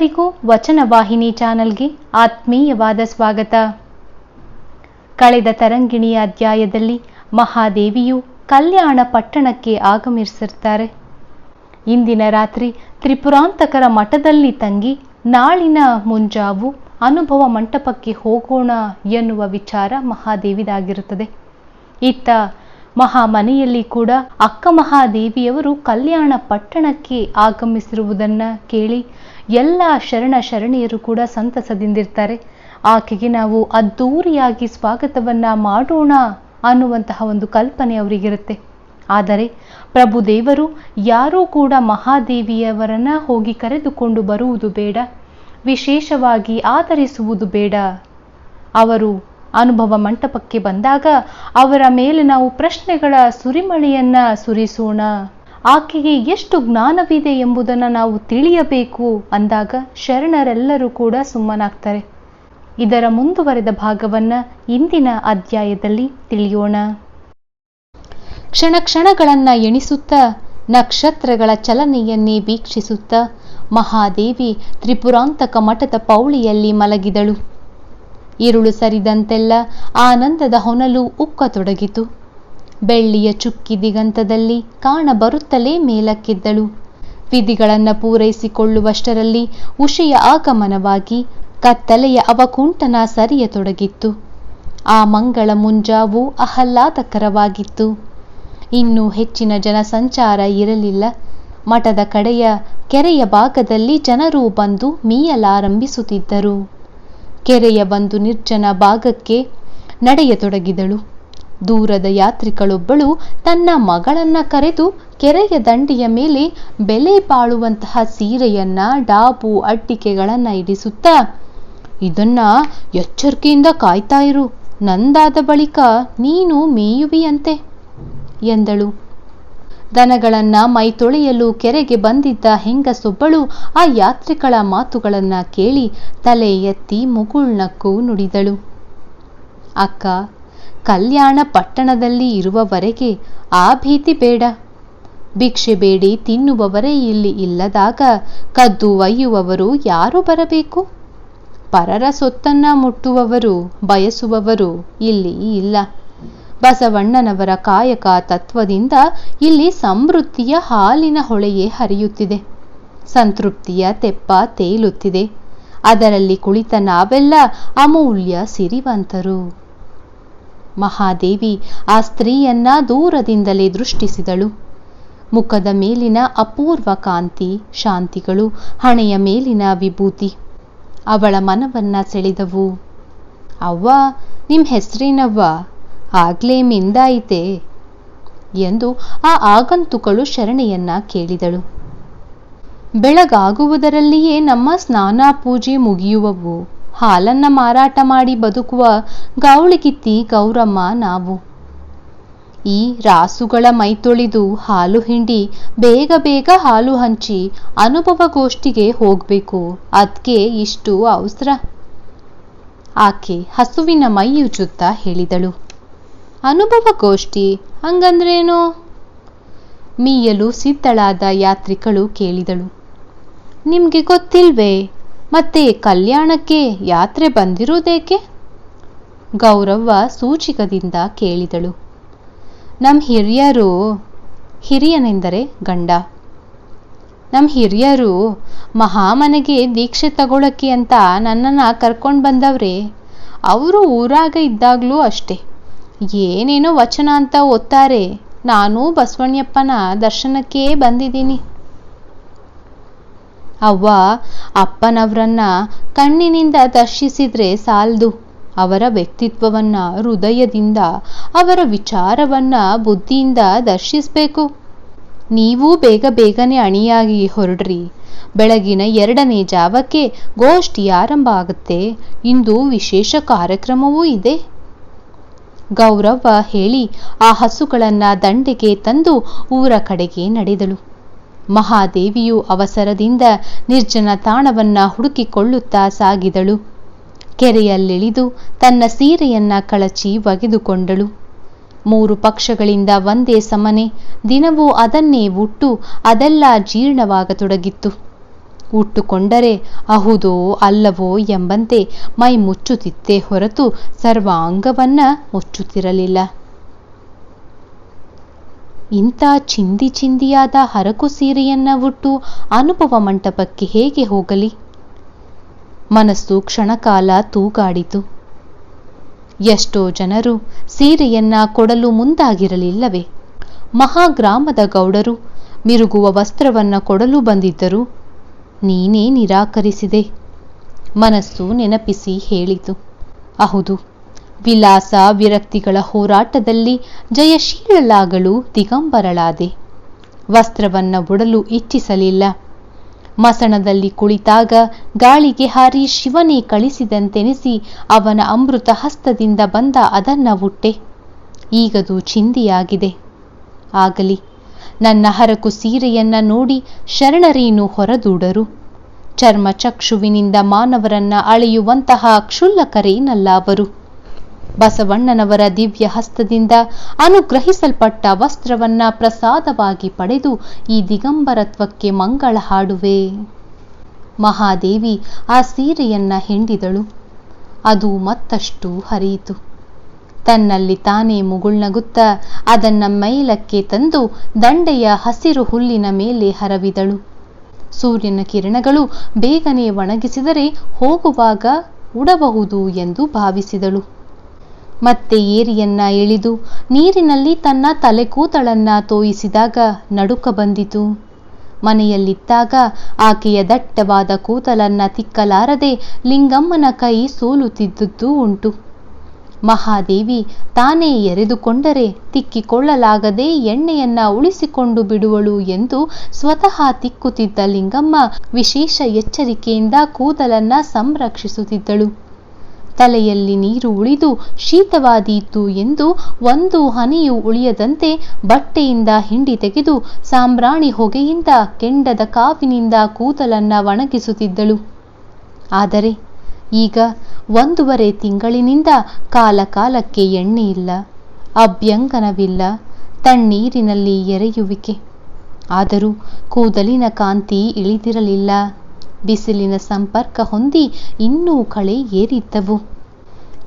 ಎಲ್ಲರಿಗೂ ವಚನ ವಾಹಿನಿ ಚಾನೆಲ್ಗೆ ಆತ್ಮೀಯವಾದ ಸ್ವಾಗತ. ಕಳೆದ ತರಂಗಿಣಿಯ ಅಧ್ಯಾಯದಲ್ಲಿ ಮಹಾದೇವಿಯು ಕಲ್ಯಾಣ ಪಟ್ಟಣಕ್ಕೆ ಆಗಮಿಸಿರ್ತಾರೆ. ಇಂದಿನ ರಾತ್ರಿ ತ್ರಿಪುರಾಂತಕರ ಮಠದಲ್ಲಿ ತಂಗಿ ನಾಳಿನ ಮುಂಜಾವು ಅನುಭವ ಮಂಟಪಕ್ಕೆ ಹೋಗೋಣ ಎನ್ನುವ ವಿಚಾರ ಮಹಾದೇವಿದಾಗಿರುತ್ತದೆ. ಇತ್ತ ಮಹಾಮನೆಯಲ್ಲಿ ಕೂಡ ಅಕ್ಕ ಮಹಾದೇವಿಯವರು ಕಲ್ಯಾಣ ಪಟ್ಟಣಕ್ಕೆ ಆಗಮಿಸಿರುವುದನ್ನು ಕೇಳಿ ಎಲ್ಲ ಶರಣ ಶರಣಿಯರು ಕೂಡ ಸಂತಸದಿಂದಿರ್ತಾರೆ. ಆಕೆಗೆ ನಾವು ಅದ್ದೂರಿಯಾಗಿ ಸ್ವಾಗತವನ್ನ ಮಾಡೋಣ ಅನ್ನುವಂತಹ ಒಂದು ಕಲ್ಪನೆ ಅವರಿಗಿರುತ್ತೆ. ಆದರೆ ಪ್ರಭುದೇವರು ಯಾರೂ ಕೂಡ ಮಹಾದೇವಿಯವರನ್ನ ಹೋಗಿ ಕರೆದುಕೊಂಡು ಬರುವುದು ಬೇಡ, ವಿಶೇಷವಾಗಿ ಆಧರಿಸುವುದು ಬೇಡ. ಅವರು ಅನುಭವ ಮಂಟಪಕ್ಕೆ ಬಂದಾಗ ಅವರ ಮೇಲೆ ನಾವು ಪ್ರಶ್ನೆಗಳ ಸುರಿಮಳೆಯನ್ನ ಸುರಿಸೋಣ. ಆಕೆಗೆ ಎಷ್ಟು ಜ್ಞಾನವಿದೆ ಎಂಬುದನ್ನು ನಾವು ತಿಳಿಯಬೇಕು ಅಂದಾಗ ಶರಣರೆಲ್ಲರೂ ಕೂಡ ಸುಮ್ಮನಾಗ್ತಾರೆ. ಇದರ ಮುಂದುವರೆದ ಭಾಗವನ್ನ ಇಂದಿನ ಅಧ್ಯಾಯದಲ್ಲಿ ತಿಳಿಯೋಣ. ಕ್ಷಣ ಕ್ಷಣಗಳನ್ನ ಎಣಿಸುತ್ತಾ ನಕ್ಷತ್ರಗಳ ಚಲನೆಯನ್ನೇ ವೀಕ್ಷಿಸುತ್ತ ಮಹಾದೇವಿ ತ್ರಿಪುರಾಂತಕ ಮಠದ ಪೌಳಿಯಲ್ಲಿ ಮಲಗಿದಳು. ഇരുಳು ಸರಿದಂತೆಲ್ಲ ಆನಂದದ ಹೊನಲು ಉಕ್ಕತೊಡಗಿತು. ಬೆಳ್ಳಿಯ ಚುಕ್ಕಿ ದಿಗಂತದಲ್ಲಿ ಕಾಣಬರುತ್ತಲೇ ಮೇಲಕ್ಕಿದ್ದಳು. ವಿಧಿಗಳನ್ನು ಪೂರೈಸಿಕೊಳ್ಳುವಷ್ಟರಲ್ಲಿ ಉಷೆಯ ಆಗಮನವಾಗಿ ಕತ್ತಲೆಯ ಅವಕುಂಠನ ಸರಿಯತೊಡಗಿತ್ತು. ಆ ಮಂಗಳ ಮುಂಜಾವು ಆಹ್ಲಾದಕರವಾಗಿತ್ತು. ಇನ್ನೂ ಹೆಚ್ಚಿನ ಜನಸಂಚಾರ ಇರಲಿಲ್ಲ. ಮಠದ ಕಡೆಯ ಕೆರೆಯ ಭಾಗದಲ್ಲಿ ಜನರು ಬಂದು ಮೀಯಲಾರಂಭಿಸುತ್ತಿದ್ದರು. ಕೆರೆಯ ಒಂದು ನಿರ್ಜನ ಭಾಗಕ್ಕೆ ನಡೆಯತೊಡಗಿದಳು. ದೂರದ ಯಾತ್ರಿಕಳೊಬ್ಬಳು ತನ್ನ ಮಗಳನ್ನ ಕರೆದು ಕೆರೆಯ ದಂಡೆಯ ಮೇಲೆ ಬೆಲೆ ಬಾಳುವಂತಹ ಸೀರೆಯನ್ನ ಡಾಬು ಅಟ್ಟಿಕೆಗಳನ್ನ ಇಡಿಸುತ್ತಾ ಇದನ್ನ ಎಚ್ಚರಿಕೆಯಿಂದ ಕಾಯ್ತಾ ಇರು, ನಂದಾದ ಬಳಿಕ ನೀನು ಮೇಯುವಿಯಂತೆ ಎಂದಳು. ದನಗಳನ್ನ ಮೈತೊಳೆಯಲು ಕೆರೆಗೆ ಬಂದಿದ್ದ ಹೆಂಗಸೊಬ್ಬಳು ಆ ಯಾತ್ರಿಗಳ ಮಾತುಗಳನ್ನ ಕೇಳಿ ತಲೆ ಎತ್ತಿ ಮುಗುಳ್ನಕ್ಕೂ ನುಡಿದಳು. ಅಕ್ಕ, ಕಲ್ಯಾಣ ಪಟ್ಟಣದಲ್ಲಿ ಇರುವವರೆಗೆ ಆ ಭೀತಿ ಬೇಡ. ಭಿಕ್ಷೆ ಬೇಡಿ ತಿನ್ನುವವರೇ ಇಲ್ಲಿ ಇಲ್ಲದಾಗ ಕದ್ದು ಒಯ್ಯುವವರು ಯಾರು ಬರಬೇಕು? ಪರರ ಸೊತ್ತನ್ನ ಮುಟ್ಟುವವರು, ಬಯಸುವವರು ಇಲ್ಲಿ ಇಲ್ಲ. ಬಸವಣ್ಣನವರ ಕಾಯಕ ತತ್ವದಿಂದ ಇಲ್ಲಿ ಸಮೃದ್ಧಿಯ ಹಾಲಿನ ಹೊಳೆಯೇ ಹರಿಯುತ್ತಿದೆ. ಸಂತೃಪ್ತಿಯ ತೆಪ್ಪ ತೇಲುತ್ತಿದೆ. ಅದರಲ್ಲಿ ಕುಳಿತ ನಾವೆಲ್ಲ ಅಮೂಲ್ಯ ಸಿರಿವಂತರು. ಮಹಾದೇವಿ ಆ ಸ್ತ್ರೀಯನ್ನ ದೂರದಿಂದಲೇ ದೃಷ್ಟಿಸಿದಳು. ಮುಖದ ಮೇಲಿನ ಅಪೂರ್ವ ಕಾಂತಿ, ಶಾಂತಿಗಳು, ಹಣೆಯ ಮೇಲಿನ ವಿಭೂತಿ. ಅವಳ ಮನವನ್ನ ಸೆಳೆದವು. ಅವ್ವ, ನಿಮ್ ಹೆಸರೇನವ್ವ? ಆಗ್ಲೇ ಮಿಂದಾಯಿತೆ ಎಂದು ಆ ಆಗಂತುಕಳು ಶರಣೆಯನ್ನ ಕೇಳಿದಳು. ಬೆಳಗಾಗುವುದರಲ್ಲಿಯೇ ನಮ್ಮ ಸ್ನಾನ ಪೂಜೆ ಮುಗಿಯುವವು. ಹಾಲನ್ನ ಮಾರಾಟ ಮಾಡಿ ಬದುಕುವ ಗೌಳಿಗಿತ್ತಿ ಗೌರಮ್ಮ ನಾವು. ಈ ರಾಸುಗಳ ಮೈತೊಳಿದು ಹಾಲು ಹಿಂಡಿ ಬೇಗ ಬೇಗ ಹಾಲು ಹಂಚಿ ಅನುಭವಗೋಷ್ಠಿಗೆ ಹೋಗ್ಬೇಕು. ಅದ್ಕೆ ಇಷ್ಟು ಅವಸರ. ಆಕೆ ಹಸುವಿನ ಮೈಯುಜುತ್ತಾ ಹೇಳಿದಳು. ಅನುಭವಗೋಷ್ಠಿ. ಹಂಗಂದ್ರೇನು? ಮೀಯಲು ಸಿದ್ಧಳಾದ ಯಾತ್ರಿಕಳು ಕೇಳಿದಳು. ನಿಮಗೆ ಗೊತ್ತಿಲ್ವೇ, ಮತ್ತೆ ಕಲ್ಯಾಣಕ್ಕೆ ಯಾತ್ರೆ ಬಂದಿರುವುದೇಕೆ? ಗೌರವ್ವ ಸೂಚಿಕದಿಂದ ಕೇಳಿದಳು. ನಮ್ಮ ಹಿರಿಯರು, ಹಿರಿಯನೆಂದರೆ ಗಂಡ. ನಮ್ಮ ಹಿರಿಯರು, ಮಹಾಮನೆಗೆ ದೀಕ್ಷೆ ತಗೊಳಕ್ಕೆ ಅಂತ ನನ್ನನ್ನು ಕರ್ಕೊಂಡು ಬಂದವ್ರೆ, ಅವರು ಊರಾಗ ಇದ್ದಾಗಲೂ ಅಷ್ಟೆ. ಏನೇನೋ ವಚನ ಅಂತ ಓದ್ತಾರೆ ನಾನು ಬಸವಣ್ಣಪ್ಪನ ದರ್ಶನಕ್ಕೆ ಬಂದಿದ್ದೀನಿ. ಅವ್ವ, ಅಪ್ಪನವರನ್ನ ಕಣ್ಣಿನಿಂದ ದರ್ಶಿಸಿದ್ರೆ ಸಾಲ್ದು. ಅವರ ವ್ಯಕ್ತಿತ್ವವನ್ನ, ಹೃದಯದಿಂದ, ಅವರ ವಿಚಾರವನ್ನ, ಬುದ್ಧಿಯಿಂದ ದರ್ಶಿಸಬೇಕು. ನೀವು ಬೇಗ ಬೇಗನೆ ಅಣಿಯಾಗಿ ಹೊರಡ್ರಿ. ಬೆಳಗಿನ ಎರಡನೇ ಜಾವಕ್ಕೆ ಗೋಷ್ಠಿ ಆರಂಭ ಆಗುತ್ತೆ. ಇಂದು ವಿಶೇಷ ಕಾರ್ಯಕ್ರಮವೂ ಇದೆ. ಗೌರವ್ವ ಹೇಳಿ ಆ ಹಸುಗಳನ್ನ ದಂಡೆಗೆ ತಂದು ಊರ ಕಡೆಗೆ ನಡೆದಳು. ಮಹಾದೇವಿಯು ಅವಸರದಿಂದ ನಿರ್ಜನ ತಾಣವನ್ನ ಹುಡುಕಿಕೊಳ್ಳುತ್ತಾ ಸಾಗಿದಳು. ಕೆರೆಯಲ್ಲಿಳಿದು ತನ್ನ ಸೀರೆಯನ್ನ ಕಳಚಿ ಒಗೆದುಕೊಂಡಳು. ಮೂರು ಪಕ್ಷಗಳಿಂದ ಒಂದೇ ಸಮನೆ ದಿನವೂ ಅದನ್ನೇ ಉಟ್ಟು ಅದೆಲ್ಲ ಜೀರ್ಣವಾಗತೊಡಗಿತ್ತು. ಉಟ್ಟುಕೊಂಡರೆ ಅಹುದೋ ಅಲ್ಲವೋ ಎಂಬಂತೆ ಮೈ ಮುಚ್ಚುತ್ತಿತ್ತೇ ಹೊರತು ಸರ್ವಾಂಗವನ್ನ ಮುಚ್ಚುತ್ತಿರಲಿಲ್ಲ. ಇಂಥ ಚಿಂದಿ ಚಿಂದಿಯಾದ ಹರಕು ಸೀರೆಯನ್ನ ಉಟ್ಟು ಅನುಭವ ಮಂಟಪಕ್ಕೆ ಹೇಗೆ ಹೋಗಲಿ? ಮನಸ್ಸು ಕ್ಷಣಕಾಲ ತೂಗಾಡಿತು. ಎಷ್ಟೋ ಜನರು ಸೀರೆಯನ್ನ ಕೊಡಲು ಮುಂದಾಗಿರಲಿಲ್ಲವೇ? ಮಹಾಗ್ರಾಮದ ಗೌಡರು, ಮಿರುಗುವ ವಸ್ತ್ರವನ್ನ ಕೊಡಲು ಬಂದಿದ್ದರು. ನೀನೇ ನಿರಾಕರಿಸಿದೆ. ಮನಸ್ಸು ನೆನಪಿಸಿ ಹೇಳಿತು. ಹೌದು ವಿಲಾಸ ವಿರಕ್ತಿಗಳ ಹೋರಾಟದಲ್ಲಿ ಜಯಶೀಲಳಾಗಲು ದಿಗಂಬರಳಾದೆ. ವಸ್ತ್ರವನ್ನ ಉಡಲು ಇಚ್ಛಿಸಲಿಲ್ಲ. ಮಸಣದಲ್ಲಿ ಕುಳಿತಾಗ ಗಾಳಿಗೆ ಹಾರಿ ಶಿವನೇ ಕಳಿಸಿದಂತೆನಿಸಿ ಅವನ ಅಮೃತ ಹಸ್ತದಿಂದ ಬಂದ ಅದನ್ನ ಉಟ್ಟೆ. ಈಗದು ಚಿಂದಿಯಾಗಿದೆ. ಆಗಲಿ ನನ್ನ ಹರಕು ಸೀರೆಯನ್ನ ನೋಡಿ ಶರಣರೇನು ಹೊರದೂಡರು? ಚರ್ಮ ಚಕ್ಷುವಿನಿಂದ ಮಾನವರನ್ನ ಅಳೆಯುವಂತಹ ಕ್ಷುಲ್ಲಕರೇನಲ್ಲ ಅವರು? ಬಸವಣ್ಣನವರ ದಿವ್ಯ ಹಸ್ತದಿಂದ ಅನುಗ್ರಹಿಸಲ್ಪಟ್ಟ ವಸ್ತ್ರವನ್ನ ಪ್ರಸಾದವಾಗಿ ಪಡೆದು ಈ ದಿಗಂಬರತ್ವಕ್ಕೆ ಮಂಗಳ ಹಾಡುವೆ. ಮಹಾದೇವಿ ಆ ಸೀರೆಯನ್ನ ಹಿಂಡಿದಳು. ಅದು ಮತ್ತಷ್ಟು ಹರಿಯಿತು. ತನ್ನಲ್ಲಿ ತಾನೇ ಮುಗುಳ್ನಗುತ್ತ ಅದನ್ನ ಮೈಲಕ್ಕೆ ತಂದು ದಂಡೆಯ ಹಸಿರು ಹುಲ್ಲಿನ ಮೇಲೆ ಹರವಿದಳು. ಸೂರ್ಯನ ಕಿರಣಗಳು ಬೇಗನೆ ಒಣಗಿಸಿದರೆ ಹೋಗುವಾಗ ಉಡಬಹುದು ಎಂದು ಭಾವಿಸಿದಳು. ಮತ್ತೆ ಏರಿಯನ್ನ ಇಳಿದು ನೀರಿನಲ್ಲಿ ತನ್ನ ತಲೆಕೂತಳನ್ನ ತೋಯಿಸಿದಾಗ ನಡುಕ ಬಂದಿತು. ಮನೆಯಲ್ಲಿದ್ದಾಗ ಆಕೆಯ ದಟ್ಟವಾದ ಕೂತಲನ್ನ ತಿಕ್ಕಲಾರದೆ ಲಿಂಗಮ್ಮನ ಕೈ ಸೋಲುತ್ತಿದ್ದುದು ಉಂಟು. ಮಹಾದೇವಿ, ತಾನೇ ಎರೆದುಕೊಂಡರೆ ತಿಕ್ಕಿಕೊಳ್ಳಲಾಗದೆ ಎಣ್ಣೆಯನ್ನ ಉಳಿಸಿಕೊಂಡು ಬಿಡುವಳು ಎಂದು ಸ್ವತಃ ತಿಕ್ಕುತ್ತಿದ್ದ ಲಿಂಗಮ್ಮ ವಿಶೇಷ ಎಚ್ಚರಿಕೆಯಿಂದ ಕೂದಲನ್ನ ಸಂರಕ್ಷಿಸುತ್ತಿದ್ದಳು. ತಲೆಯಲ್ಲಿ ನೀರು ಉಳಿದು ಶೀತವಾದೀತು ಎಂದು ಒಂದು ಹನಿಯು ಉಳಿಯದಂತೆ ಬಟ್ಟೆಯಿಂದ ಹಿಂಡಿ ತೆಗೆದು ಸಾಂಬ್ರಾಣಿ ಹೊಗೆಯಿಂದ ಕೆಂಡದ ಕಾವಿನಿಂದ ಕೂದಲನ್ನ ಒಣಗಿಸುತ್ತಿದ್ದಳು. ಆದರೆ ಈಗ ಒಂದೂವರೆ ತಿಂಗಳಿನಿಂದ ಕಾಲಕಾಲಕ್ಕೆ ಎಣ್ಣೆಯಿಲ್ಲ ಅಭ್ಯಂಗನವಿಲ್ಲ, ತಣ್ಣೀರಿನಲ್ಲಿ ಎರೆಯುವಿಕೆ. ಆದರೂ ಕೂದಲಿನ ಕಾಂತಿ ಇಳಿದಿರಲಿಲ್ಲ, ಬಿಸಿಲಿನ ಸಂಪರ್ಕ ಹೊಂದಿ ಇನ್ನೂ ಕಳೆ ಏರಿದ್ದವು.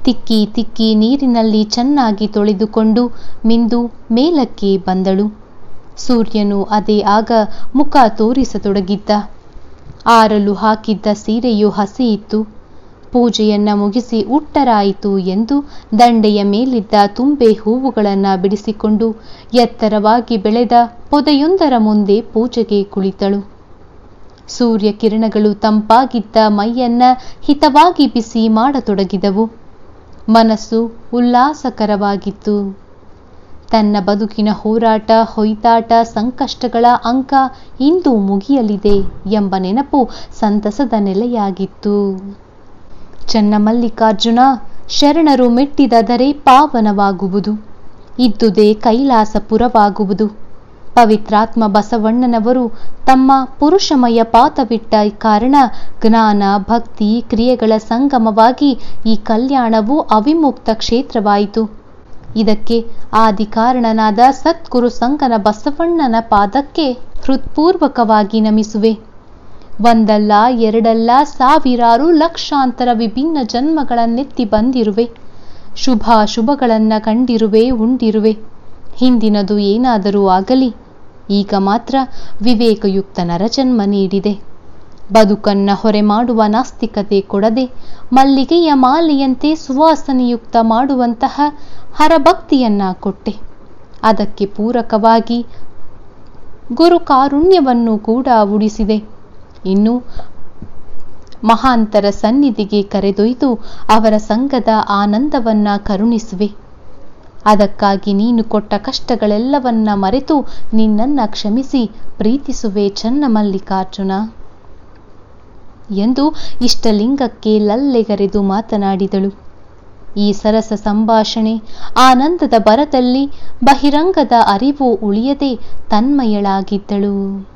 ತಿಕ್ಕಿ ತಿಕ್ಕಿ ನೀರಿನಲ್ಲಿ ಚೆನ್ನಾಗಿ ತೊಳೆದುಕೊಂಡು ಮಿಂದು ಮೇಲಕ್ಕೆ ಬಂದಳು. ಸೂರ್ಯನು ಅದೇ ಆಗ ಮುಖ ತೋರಿಸತೊಡಗಿದ್ದ. ಆರಲು ಹಾಕಿದ್ದ ಸೀರೆಯು ಹಸಿಯಿತ್ತು ಪೂಜೆಯನ್ನ ಮುಗಿಸಿ ಉಟ್ಟರಾಯಿತು ಎಂದು ದಂಡೆಯ ಮೇಲಿದ್ದ ತುಂಬೆ ಹೂವುಗಳನ್ನು ಬಿಡಿಸಿಕೊಂಡು ಎತ್ತರವಾಗಿ ಬೆಳೆದ ಪೊದೆಯೊಂದರ ಮುಂದೆ ಪೂಜೆಗೆ ಕುಳಿತಳು. ಸೂರ್ಯ ಕಿರಣಗಳು ತಂಪಾಗಿದ್ದ ಮೈಯನ್ನ ಹಿತವಾಗಿ ಬಿಸಿ ಮಾಡತೊಡಗಿದವು. ಮನಸ್ಸು ಉಲ್ಲಾಸಕರವಾಗಿತ್ತು. ತನ್ನ ಬದುಕಿನ ಹೋರಾಟ, ಹೊಯ್ದಾಟ, ಸಂಕಷ್ಟಗಳ ಅಂಕ ಇಂದು ಮುಗಿಯಲಿದೆ ಎಂಬ ನೆನಪು ಸಂತಸದ ನೆಲೆಯಾಗಿತ್ತು. ಚನ್ನಮಲ್ಲಿಕಾರ್ಜುನ ಶರಣರು ಮೆಟ್ಟಿದದರೆ ಪಾವನವಾಗುವುದು. ಇದ್ದುದೇ ಕೈಲಾಸಪುರವಾಗುವುದು. ಪವಿತ್ರಾತ್ಮ ಬಸವಣ್ಣನವರು ತಮ್ಮ ಪುರುಷಮಯ ಪಾತವಿಟ್ಟ ಕಾರಣ ಜ್ಞಾನ, ಭಕ್ತಿ, ಕ್ರಿಯೆಗಳ ಸಂಗಮವಾಗಿ ಈ ಕಲ್ಯಾಣವು ಅವಿಮುಕ್ತ ಕ್ಷೇತ್ರವಾಯಿತು. ಇದಕ್ಕೆ ಆದಿ ಕಾರಣನಾದ ಸದ್ಗುರು ಸಂಗನ ಬಸವಣ್ಣನ ಪಾದಕ್ಕೆ ಹೃತ್ಪೂರ್ವಕವಾಗಿ ನಮಿಸುವೆ. ಒಂದಲ್ಲ, ಎರಡಲ್ಲ, ಸಾವಿರಾರು ಲಕ್ಷಾಂತರ ವಿಭಿನ್ನ ಜನ್ಮಗಳನ್ನೆತ್ತಿ ಬಂದಿರುವೆ. ಶುಭ ಶುಭಗಳನ್ನ ಕಂಡಿರುವೆ, ಉಂಡಿರುವೆ. ಹಿಂದಿನದು ಏನಾದರೂ ಆಗಲಿ, ಈಗ ಮಾತ್ರ ವಿವೇಕಯುಕ್ತ ನರಜನ್ಮ ನೀಡಿದೆ. ಬದುಕನ್ನ ಹೊರೆ ಮಾಡುವ ನಾಸ್ತಿಕತೆ ಕೊಡದೆ, ಮಲ್ಲಿಗೆಯ ಮಾಲೆಯಂತೆ ಸುವಾಸನೆಯುಕ್ತ ಮಾಡುವಂತಹ ಹರಭಕ್ತಿಯನ್ನ ಕೊಟ್ಟೆ. ಅದಕ್ಕೆ ಪೂರಕವಾಗಿ ಗುರು ಕಾರುಣ್ಯವನ್ನು ಕೂಡ ಉಡಿಸಿದೆ ಇನ್ನು ಮಹಾಂತರ ಸನ್ನಿಧಿಗೆ ಕರೆದೊಯ್ದು ಅವರ ಸಂಘದ ಆನಂದವನ್ನ ಕರುಣಿಸುವೆ. ಅದಕ್ಕಾಗಿ ನೀನು ಕೊಟ್ಟ ಕಷ್ಟಗಳೆಲ್ಲವನ್ನ ಮರೆತು ನಿನ್ನನ್ನ ಕ್ಷಮಿಸಿ ಪ್ರೀತಿಸುವೆ ಚನ್ನಮಲ್ಲಿಕಾರ್ಜುನ. ಎಂದು ಇಷ್ಟಲಿಂಗಕ್ಕೆ ಲಲ್ಲೆಗರೆದು ಮಾತನಾಡಿದಳು. ಈ ಸರಸ ಸಂಭಾಷಣೆ ಆನಂದದ ಬರದಲ್ಲಿ ಬಹಿರಂಗದ ಅರಿವು ಉಳಿಯದೆ ತನ್ಮಯಳಾಗಿದ್ದಳು.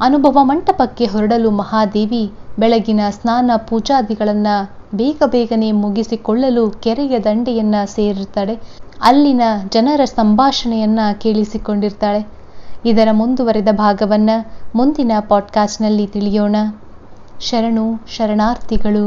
ಅನುಭವ ಮಂಟಪಕ್ಕೆ ಹೊರಡಲು ಮಹಾದೇವಿ ಬೆಳಗಿನ ಸ್ನಾನ ಪೂಜಾದಿಗಳನ್ನ ಬೇಗ ಬೇಗನೆ ಮುಗಿಸಿಕೊಳ್ಳಲು ಕೆರೆಯ ದಂಡೆಯನ್ನ ಸೇರಿರ್ತಾಳೆ ಅಲ್ಲಿನ ಜನರ ಸಂಭಾಷಣೆಯನ್ನ ಕೇಳಿಸಿಕೊಂಡಿರ್ತಾಳೆ. ಇದರ ಮುಂದುವರೆದ ಭಾಗವನ್ನ ಮುಂದಿನ ಪಾಡ್ಕಾಸ್ಟ್ನಲ್ಲಿ ತಿಳಿಯೋಣ. ಶರಣು ಶರಣಾರ್ಥಿಗಳು.